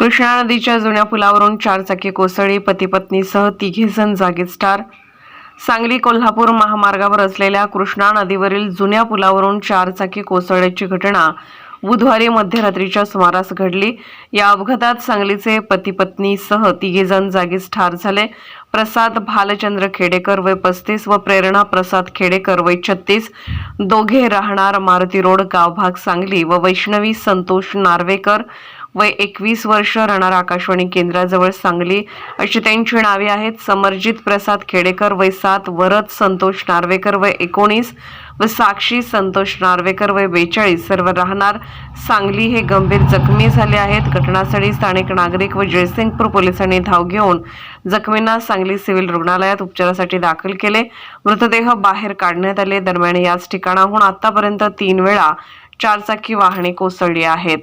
कृष्णा नदीच्या जुन्या पुलावरून चारचाकी कोसळी पतीपत्नीसह तिघे जण जागीच ठार. सांगली कोल्हापूर महामार्गावर असलेल्या कृष्णा नदीवरील जुन्या पुलावरून चारचाकी कोसळल्याची घटना बुधवारी मध्यरात्रीच्या सुमारास घडली. या अपघातात सांगलीचे पती पत्नीसह तिघे जण जागीच ठार झाले. प्रसाद भालचंद्र खेडेकर वय पस्तीस व प्रेरणा प्रसाद खेडेकर वय छत्तीस. दोघे राहणार मारुती रोड गावभाग सांगली व वैष्णवी संतोष नार्वेकर. वय एकवीस वर्ष राहणार आकाशवाणी केंद्राजवळ सांगली. अशी त्यांची नावे आहेत समरजित प्रसाद खेडेकर वय सात वरद संतोष नार्वेकर वय एकोणीस व साक्षी संतोष नार्वेकर वय बेचाळीस. सर्व राहणार सांगली हे गंभीर जखमी झाले आहेत. घटनास्थळी स्थानिक नागरिक व जयसिंगपूर पोलिसांनी धाव घेऊन जखमींना सांगली सिव्हिल रुग्णालयात उपचारासाठी दाखल केले. मृतदेह बाहेर काढण्यात आले. दरम्यान याच ठिकाणाहून आतापर्यंत तीन वेळा चारचाकी वाहने कोसळली आहेत.